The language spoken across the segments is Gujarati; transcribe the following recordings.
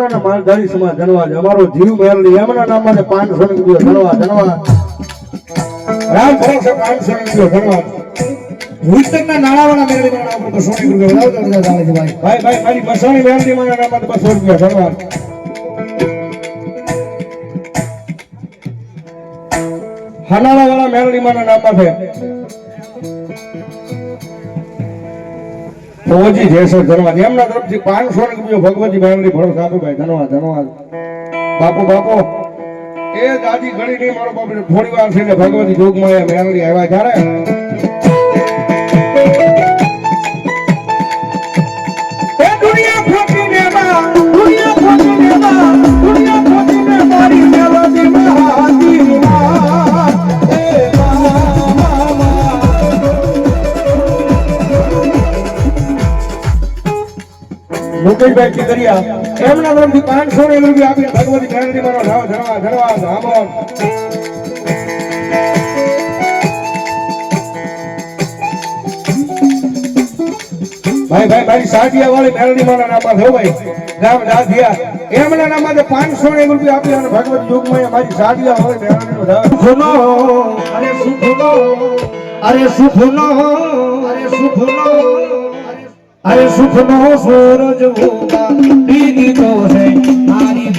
ફુટવડાના માલધારી સમાજ ધનવાજ અમારો જીવ મેરલી એમના નામમાં છે પાંચસો રૂપિયો ધનવાજ ધનવાજ રામ ભરોસે પાંચસો રૂપિયો ધનવાજ ભૂતકના નાણાવાળા મેળવી મારા નામ પર બસો રૂપિયા વધારે ચાલે ભાઈ. ભાઈ ભાઈ મારી બસાણી મેરલી મારા નામમાં બસો રૂપિયા ધનવાજ હનાળા વાળા મેરલી મારા નામમાં છે. ફોજી જયસર ધનવાદ. એમના તરફથી પાંચસો ને રૂપિયો ભગવતી મેરલી ભરોસ આપે ભાઈ ધનવાદ ધનવાદ. બાપુ બાપુ. એ દાદી ઘડી નહીં, મારો બાપુ થોડી વાર છે ભગવતી જોગમાં એ મેળવી આવ્યા. જ્યારે મુકેશભાઈ ટીકરિયા એમના તરફથી પાંચસો ને રૂપિયા આપીને ભગવતી મેલડી મારો ધાવ ધરવા ધરવા ધામો ભાઈ ભાઈ ભાઈ સાડિયા વાળી મેલડી મારા નામમાં થયો ભાઈ. રામ દાધિયા એમના નામમાં પાંચસો ને રૂપિયા આપી અને ભગવત યુગમાં મારી સાડિયા વાળી મેલડીનો ધાવ સુખનો અરે સુખનો અરે સુખનો અરે સુખનો અરે સુખનો સૂરજ ઉગા દીદી તો છે. મારી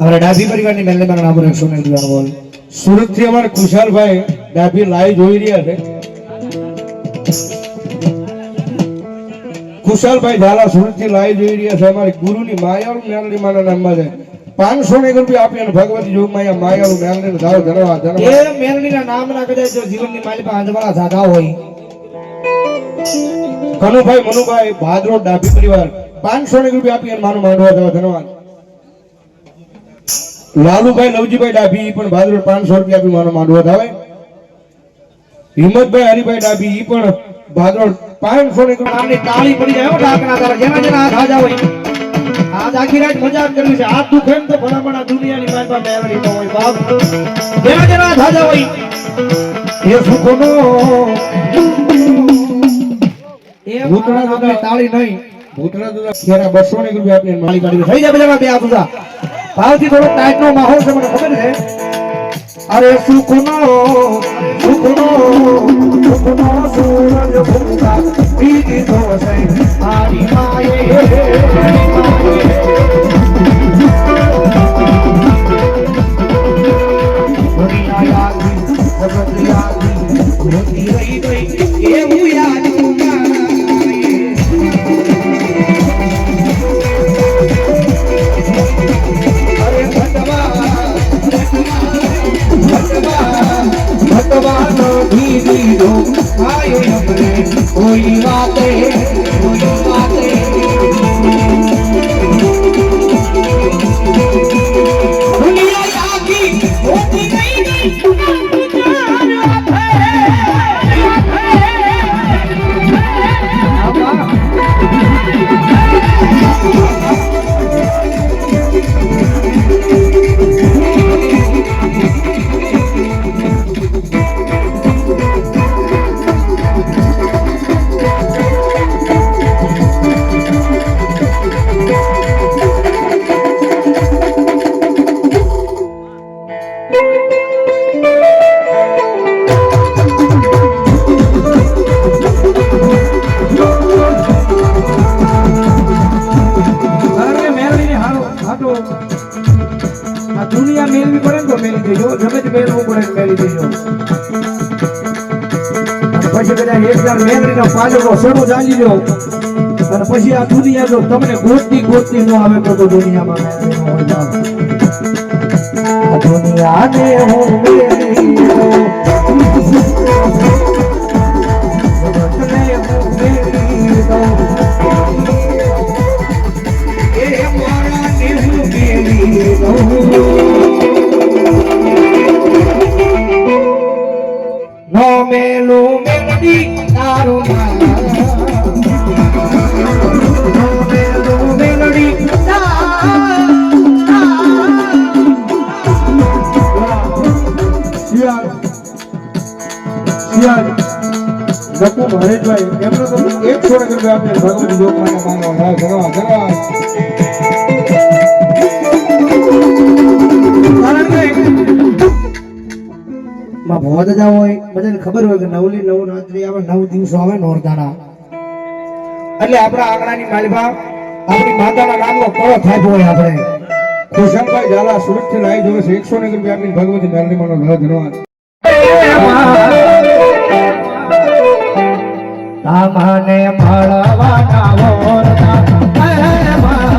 અમારા ડાભી પરિવારની મેલને મારા નામ એકસો ને રૂપિયાનો બોલ. સુરતથી અમારે ખુશાલભાઈ ડાભી લાઈવ જોઈ રહ્યા છે. ખુશાલભાઈ ઝાલા સુરતથી લાઈવ જોઈ રહ્યા છે. અમારી ગુરુની માયાળુ મેલડી માના નામમાં છે. પાંચસો ને રૂપિયા આપી અને ભગવતી જોગમાં માયાળુ મેલડી ધારો ધરવા ધનવા એ મેલડીના નામના કદાચ જો જીવનની માલિક આંધવાળા સાધા હોય. કનુભાઈ મનુભાઈ ભાદરો ડાભી પરિવાર પાંચસો ને રૂપિયા આપી અને માનું માંડવા જવા ધનવાન લાલુભાઈ લવજીભાઈ ડાભી પણ ભાદરો પાંચસો રૂપિયા આપી માનો માંડવા ધાવે હિંમતભાઈ હરિભાઈ ડાભી ઈ પણ ભાદરો પાંચસો ને આમની તાળી પડી જાય હો તારા. જેના જેના હાથ હાજા હોય. આજ આખી રાત મજાક કરવી છે. હાથ દુખે તો ભલામણ દુનિયાની માલપા મેળવી તો હોય બાપ? જેના જેના હાથ હોય એ સુખનો એ ભૂતળા દાદા. તાળી નહીં. ભૂતળા દાદા ખેરા બસો ની રૂપિયા આપીને માળી કાઢી થઈ જાય બધા બે આ ઉધા ભાવથી થોડો ટાઈટ નો માહોલ છે મને ખબર છે. અરે સુખનો સુખનો સુખનો સૂરજ ભૂંગા બીજી તો છે મારી માયે દુનિયા દીદીનો આયો અમને કોઈ વાતે દેજો તમે જ મેળવવું પડે ને મેળવી દેજો પછી કદાચ એક વાર મેળવીનો પાછળનો સડો જાણી લો અને પછી આ દુનિયા જો તમને ગોતતી ગોતતી ન આવે તો તો દુનિયામાં દુનિયા દુનિયાને હું મેળવી નવ દિવસો આવે નોરતાના. એટલે આપણા આંગણાની માલિકા આપણી માતાના નામનો કળો થાય હોય આપણે. છે. એકસો ને રૂપિયા આપીને ભગવતી મેરણી માનો ધન્યવાદ. તમને મળવાના વોરતા હે માં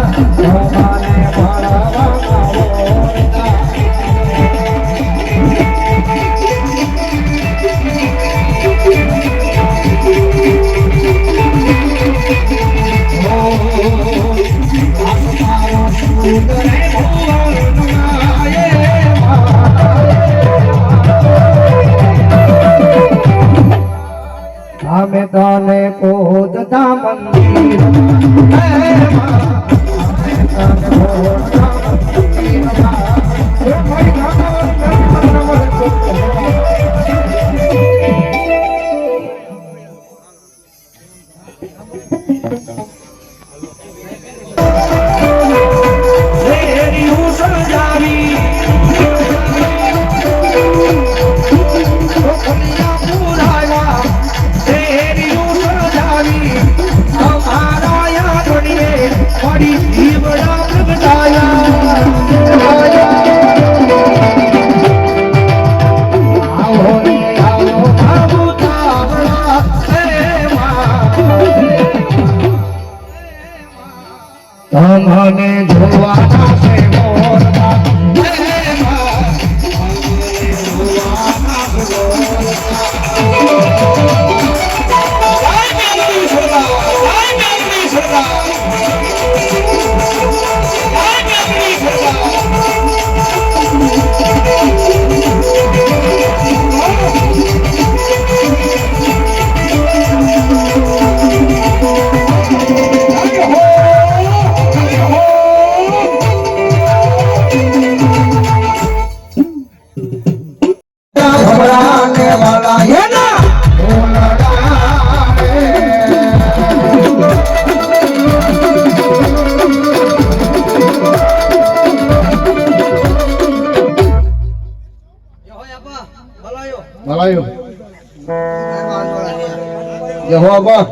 અબ્બા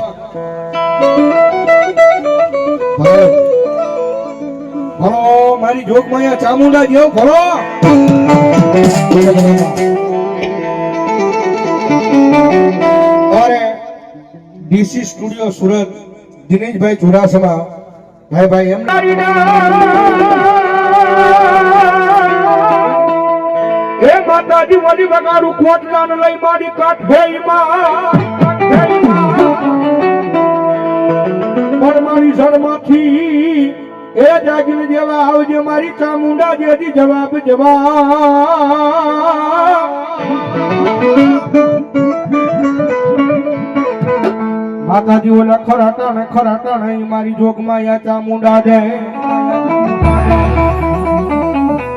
ભલો. મારી જોગમાયા ચામુંડા જેવો ભલો. DC studio Surat, Dineshbhai Chudasama. ભાઈ ભાઈ, એમ હે માતાજી વળી વગાડું કોટલાન લઈ મારી કાઠ પણ મારી શરમાથી એ જાગીને જેવા આવજે મારી ચામુંડા જેથી જવાબ જવા માતાજી ઓલા ખરાટા ને ખરાટા ને મારી જોગમાં યા ચામુંડા દે.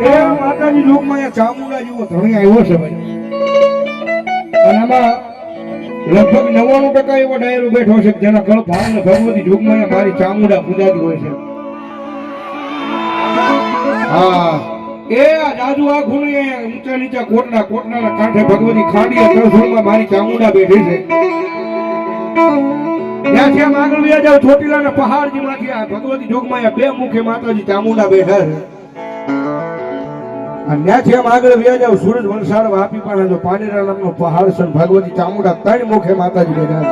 એ માતાજી લોકમાં અહીંયા ચામુંડા જેવો ધણી આવ્યો છે ભાઈ. અને આમાં લગભગ નવ્વાણું ટકા એવો ડાયરો બેઠો છે જેના ગળ ભાવ ભગવતી જોગમાં મારી ચામુંડા પૂજાતી હોય છે. હા. એ આ જાદુ આ ખૂણે ઊંચા નીચા કોટના કોટના કાંઠે ભગવતી ખાડી તરફોળમાં મારી ચામુંડા બેઠી છે. ત્યાંથી આમ આગળ વ્યા જાવ ચોટીલાના પહાડજી માંથી આ ભગવતી જોગમાં બે મુખે માતાજી ચામુંડા બેઠા છે. ત્યાંથી આમ આગળ વ્યા જાવ સુરત વલસાડ વાપી પણ જો નામનો પહાડ છે ભગવતી ચામુંડા ત્રણ મુખે માતાજી બેઠા.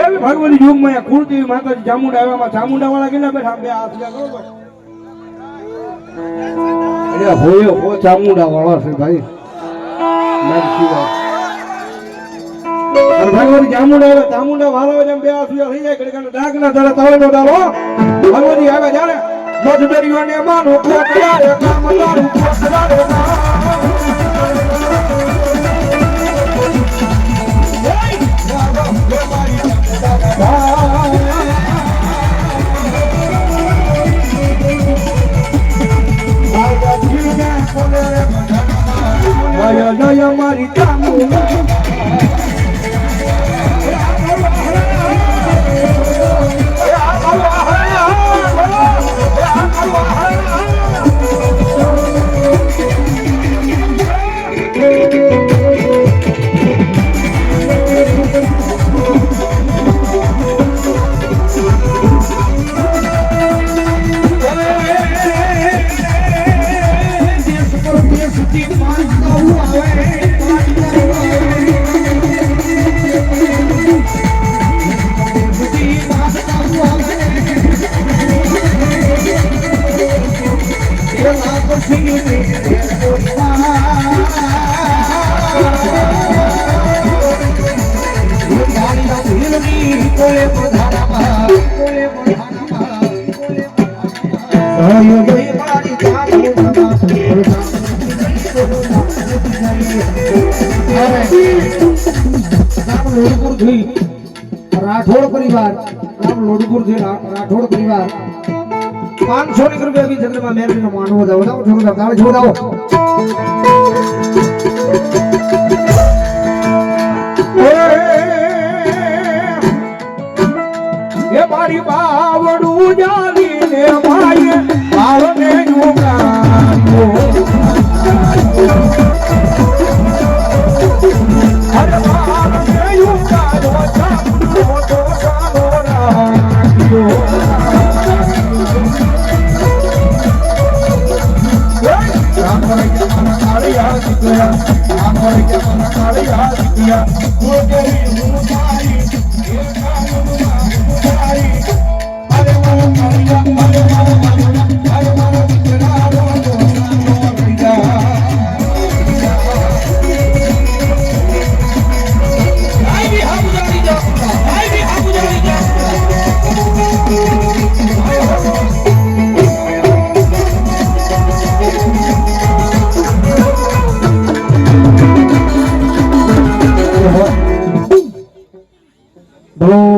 એવી ભગવતી યુગમાં કુળદેવી માતાજી ચામુંડા આવ્યામાં ચામુંડા વાળા કેટલા બેઠા બે હાથ. અરે હોયો, હો ચામુંડા વાળા છે ભાઈ. ભગવતી ચામુંડા આવે ચામુંડા વાળા બે હાથ થઈ જાય ડાક ના તારે તળનો ડાલો ભગવતી આવે જાણે મધદરિયોને માનો કોટડાએ કામદારું કોટડાએ જય જય મારી રાઠોડ પરિવાર રામ લોડપુર રાઠોડ પરિવાર પાંચસો ની રૂપિયા બી ચંદ્રમાં મેરવી નો માનવો દાવો દાવો છોડો દાવો છોડો દાવો એ મારી બાવડું જાલીને કાળિયા દીકરા રામ કરે કે મન કાળિયા દીકરા ગોગરી હું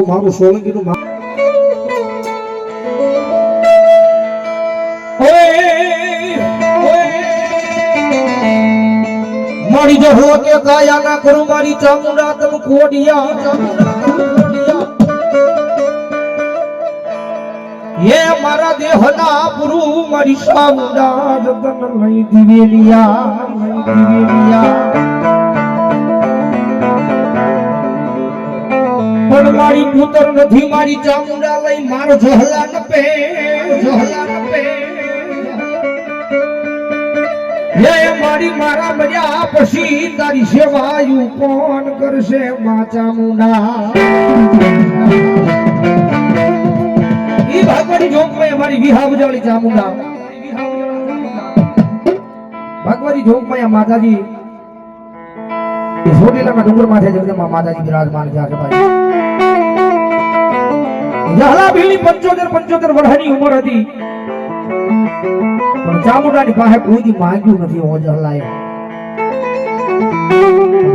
મારું સોલંકીનું મારી જો હો કે કાયા ના કરું, મારી ચામુંડા તમ કોડિયા. હે મારા દેહના પુરુ મારી ચામુંડા જતન લઈ દિવેલિયા લઈ દિવેલિયા. મારી પુત્ર નથી, મારી ચામુંડા લઈ મારો જહલા ન પે મારી મારા મર્યા પછી તારી સેવાયું કોણ કરશે મા ચામુંડા? ઈ ભગવાન જોગમાં મારી વિહા બજાવલી ચામુંડા. ભગવાન જોગમાં માતાજી સોટેલાના ડુંગર માથે જગદંબા માતાજી બિરાજમાન છે ભાઈ. જહલા ભીલી પંચોતેર પંચોતેર વર્ષની ઉંમર હતી. પણ ચામુંડાની પાસે કોઈથી માંગ્યું નથી ઓ જહલાએ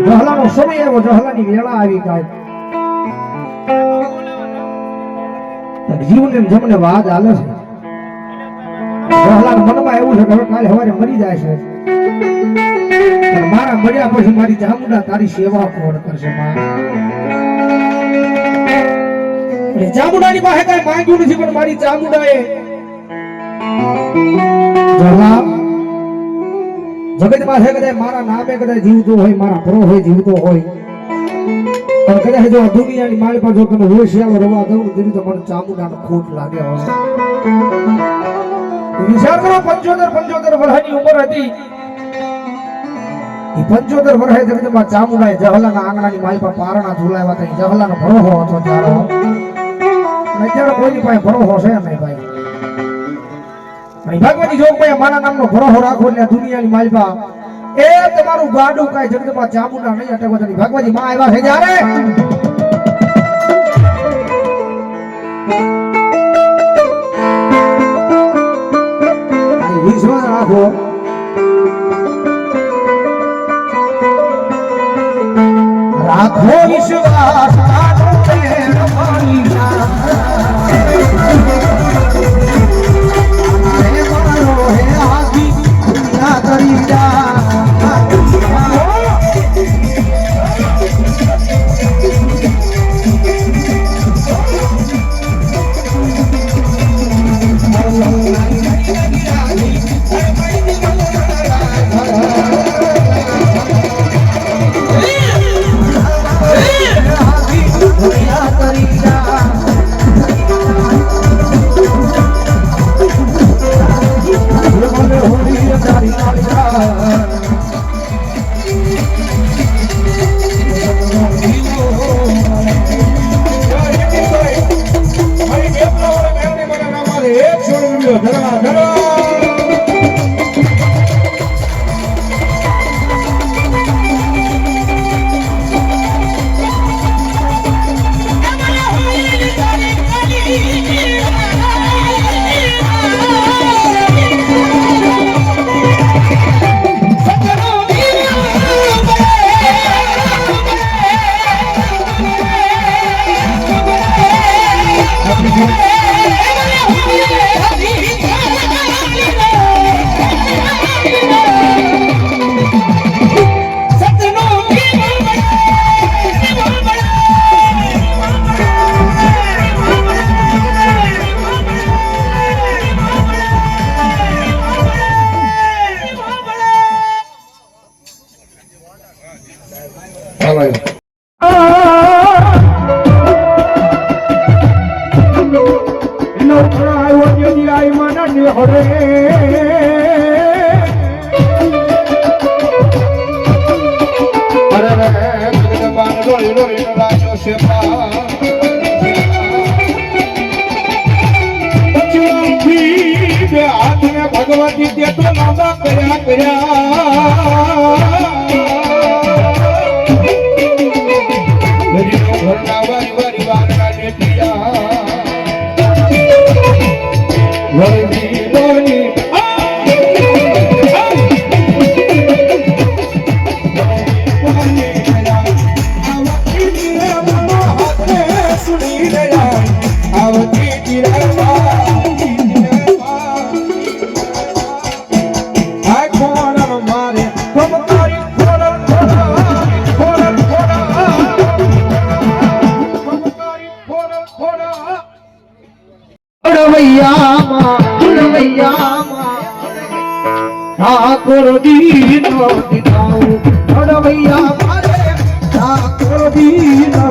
જહલાનો સમય આવ્યો જહલાની વેળા આવી કાંઈ. જીવને જમને વાદ આલે છે. જહલાના મનમાં એવું છે કે હવે કાલે હવારે મરી જાય છે. મારા મર્યા પછી મારી ચામુંડા તારી સેવા કોણ કરશે, માં? એટલે ચામુંડાની પાસે કઈ માંગ્યું નથી, પણ મારી ચામુંડાએ જગત પાસે કદાચ મારા નામે કદાચ જીવતો હોય, મારા પ્રો હોય જીવતો હોય. પણ કદાચ જો દુનિયાની માળ પર જો તમે હોશિયાર રવા દઉં, તેની તો મને ચામુંડાનો ખોટ લાગે વિચાર કરો, પંચોતેર પંચોતેર વર્ષની ઉંમર હતી. પંચોતેર વર્ષે જગદંબા ચામુંડાએ જહલાના આંગણાની પર પારણા ઝુલાવ્યા હતા. જહલાનો ભરોહો હતો ત્યારે. અત્યારે કોઈની પાસે ભરોસો છે નહીં ભાઈ. ભગવાનની ભગવતી જોગભાઈ મારા નામનો ભરોસો રાખો એટલે દુનિયાની માલપા એ તમારું ગાડું કાંઈ જગતમાં ચામુંડા નહીં અટકવા ભગવતી માં આવ્યા છે જ્યારે? રાખો. રાખો વિશ્વાસ. દીધે તો લાંબા કર્યા કર્યા. ચુડવૈયામાં ચુડવૈયામાં ઠાકોર દીનો દીનાઉ દીનો